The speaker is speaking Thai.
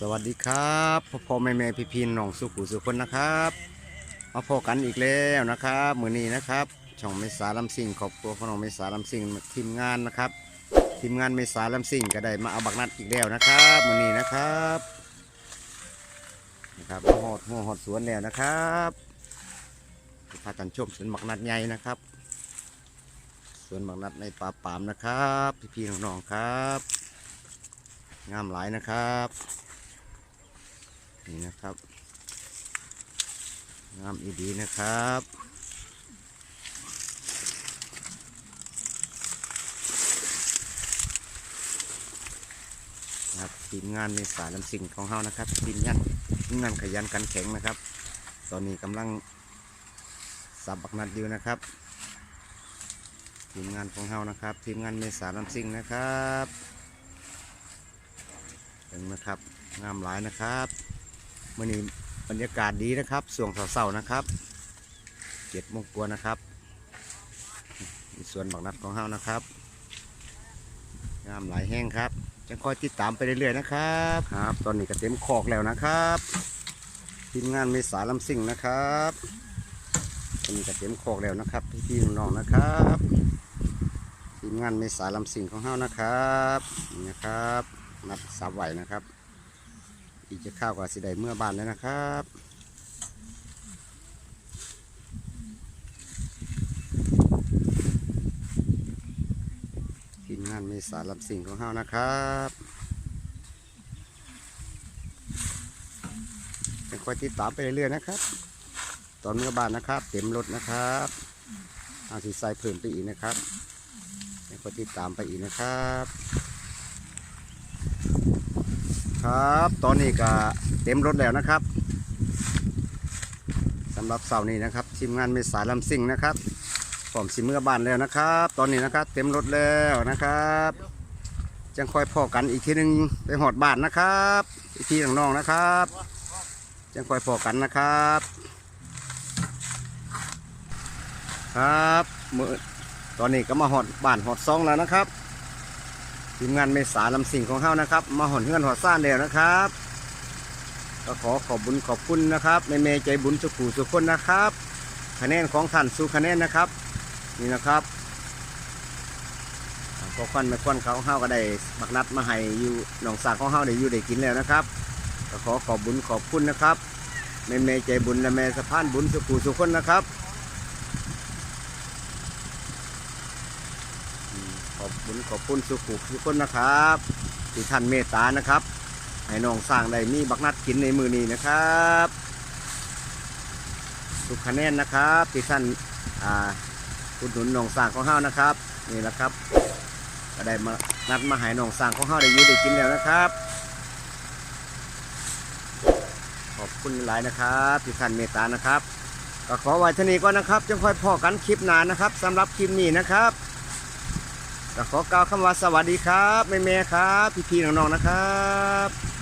สวัสดีครับพ่อพ่อแม่แม่พี่พี่น้องสุขุสุคนนะครับมาพบกันอีกแล้วนะครับมือนี้นะครับช่องเมษาลำซิงครอบครัวของน้องเมษาลำซิงทีมงานนะครับ ทีมงานเมษาลำซิงก็ได้มาเอาบักนัดอีกแล้วนะครับมือนี้นะครับนะครับหอดหัวหอดสวนแล้วนะครับพากันชมสวนบักนัดใหญ่นะครับสวนบักนัดในป่าปามนะครับ พี่พี่น้องๆครับ งามหลายนะครับ นี่นะครับงามอีดีนะครับครับทีมงานในสายลำสิงของเฮานะครับทีมงานทีมงานขยันกันแข็งนะครับ ตอนนี้กำลังสับบักนัดอยู่นะครับทีมงานของเฮานะครับ ทีมงานในสายลำสิงนะครับเห็นไหมครับงามหลายนะครับ มื่อนี้บรรยากาศดีนะครับส่วงเสาร์ๆนะครับเจ็ดโมงกว่านะครับสวนบักนัดของเฮานะครับงามหลายแห้งครับจะคอยติดตามไปเรื่อยๆนะครับครับ ตอนนี้ก็เต็มคอกแล้วนะครับทีมงานเมษาลำซิ่งนะครับตอนนี้ก็เต็มคอกแล้วนะครับพี่ๆน้องๆนะครับทีมงานเมษาลำซิ่งของเฮานะครับนี่นะครับนัดสับไหวนะครับ อีกจะข้าวกับสิได้เมื่อบานแล้วนะครับทีมงานเมษาลำสิ่งของเฮานะครับยังคอยติดตามไปเรื่อยๆนะครับ ตอนเมื่อบานนะครับ เต็มรถนะครับอาสิใส่เพิ่มไปอีกนะครับยังคอยติดตามไปอีกนะครับ ครับ ตอนนี้ก็เต็มรถแล้วนะครับสำหรับเสาร์นี้นะครับทีมงานเมษาลำซิ่งนะครับพร้อมสิเมื่อบ้านแล้วนะครับ ตอนนี้นะครับ เต็มรถแล้วนะครับจังคอยพอกันอีกทีหนึ่งไปหอดบ้านนะครับ อีกทีน้องๆนะครับจังคอยพอกันนะครับ ครับมือตอนนี้ก็มาหอดบ้านหอดซองแล้วนะครับ ทีมงานเมษาลำสิงของเฮานะครับ มาหอนเฮือนหอดซ่านแล้วนะครับ ก็ขอขอบบุญขอบคุณนะครับในเมใจบุญสุขูสุขคนนะครับ คะแนนของท่านสู่คะแนนนะครับ นี่นะครับพอควันไม่ควันเขาเฮาก็ได้บักนัดมาให้อยู่หนองสากของเฮาได้อยู่ได้กินแล้วนะครับก็ขอขอบบุญขอบคุณนะครับในเมใจบุญและแม่สะพานบุญสุขูสุขคนนะครับ ขอ บคุณขอบคุณสุขุทุกคนนะครับที่ท่านเมตตานะครับให้น้องสร้างได้มีบักนัดกินในมือนี้นะครับทุกคะแนนนะครับที่ท่านอ่าอุดหนุนน้องสร้างของเฮานะครับนี่นะครับก็ได้มานัดมาให้น้องสร้างของเฮาได้อยู่ได้กินแล้วนะครับ ขอบคุณหลายนะครับที่ท่านเมตตานะครับก็ขอไว้เท่านี้ก็นะครับจะค่อยพอกันคลิปหน้านะครับสำหรับคลิปนี้นะครับ ขอกล่าวคำว่าสวัสดีครับแม่ๆครับ พี่ๆน้องๆนะครับ